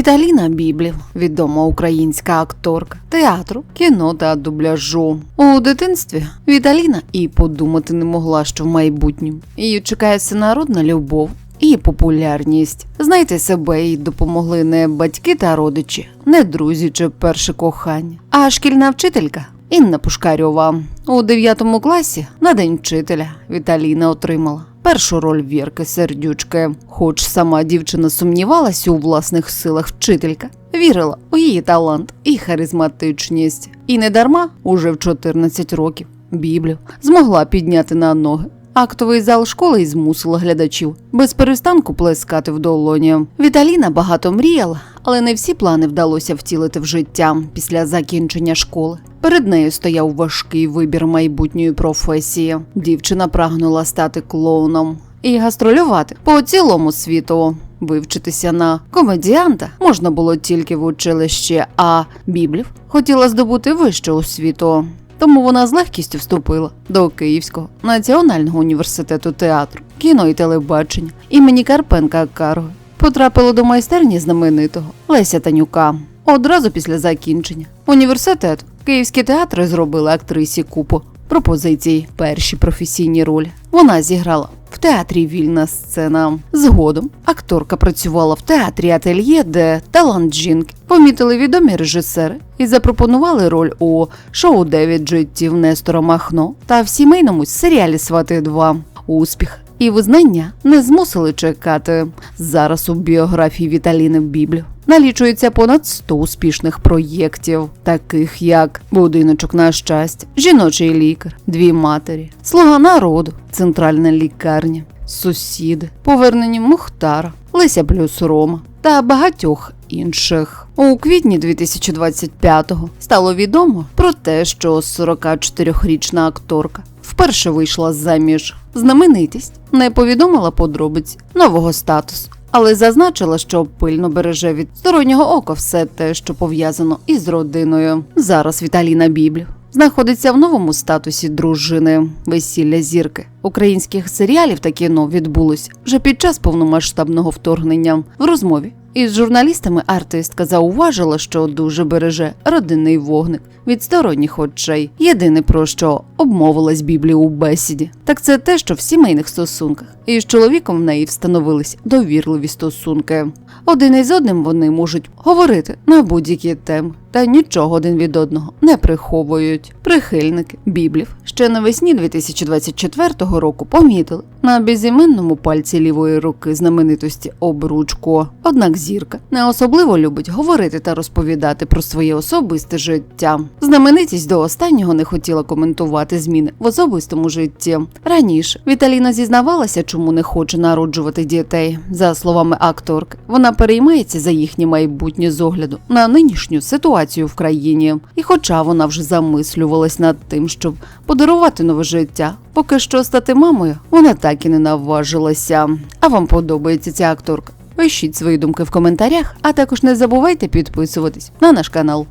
Віталіна Біблів, відома українська акторка театру, кіно та дубляжу. У дитинстві Віталіна і подумати не могла, що в майбутньому її чекає всенародна любов. І популярність. Знайти себе їй допомогли не батьки та родичі, не друзі чи перше кохання, а шкільна вчителька Інна Пушкарьова. У 9 класі на день вчителя Віталіна отримала першу роль Вірки Сердючки. Хоч сама дівчина сумнівалася у власних силах вчителька, вірила у її талант і харизматичність. І не дарма уже в 14 років Біблію змогла підняти на ноги. Актовий зал школи й змусила глядачів без перестанку плескати в долоні. Віталіна багато мріяла, але не всі плани вдалося втілити в життя після закінчення школи. Перед нею стояв важкий вибір майбутньої професії. Дівчина прагнула стати клоуном і гастролювати по цілому світу. Вивчитися на комедіанта можна було тільки в училищі, а Біблів хотіла здобути вищу освіту. Тому вона з легкістю вступила до Київського національного університету театру, кіно і телебачення імені Карпенка Карго. Потрапила до майстерні знаменитого Леся Танюка. Одразу після закінчення університету київські театри зробили актрисі купу пропозицій. Перші професійні ролі вона зіграла в театрі Вільна сцена. Згодом акторка працювала в театрі Ательє, де талант жінки помітили відомі режисери і запропонували роль у шоу Дев'ять життів Нестора Махно та в сімейному серіалі Свати 2 Успіх і визнання не змусили чекати. Зараз у біографії Віталіни Біблів налічується понад 100 успішних проєктів, таких як Будиночок на щастя, Жіночий лікар, Дві матері, Слуга народу, Центральна лікарня, Сусіди, повернення Мухтара, Лися плюс Рома та багатьох інших. У квітні 2025-го стало відомо про те, що 44-річна акторка вперше вийшла заміж. Знаменитість не повідомила подробиць нового статусу, але зазначила, що пильно береже від стороннього ока все те, що пов'язано із родиною. Зараз Віталіна Біблів знаходиться в новому статусі дружини весілля зірки. Українських серіалів та кіно відбулось вже під час повномасштабного вторгнення. В розмові із журналістами артистка зауважила, що дуже береже родинний вогник від сторонніх очей. Єдине про що обмовилась Біблі у бесіді, так це те, що в сімейних стосунках із чоловіком в неї встановились довірливі стосунки. Один із одним вони можуть говорити на будь-які теми, та нічого один від одного не приховують. Прихильники Біблів ще навесні 2024 року помітили на безіменному пальці лівої руки знаменитості обручку. Однак зірка не особливо любить говорити та розповідати про своє особисте життя. Знаменитість до останнього не хотіла коментувати зміни в особистому житті. Раніше Віталіна зізнавалася, чому не хоче народжувати дітей. За словами акторки, вона переймається за їхнє майбутнє з огляду на нинішню ситуацію в країні. І хоча вона вже замислювалась над тим, щоб подарувати нове життя, поки що стати мамою, вона так і не наважилася. А вам подобається ця акторка? Пишіть свої думки в коментарях, а також не забувайте підписуватись на наш канал.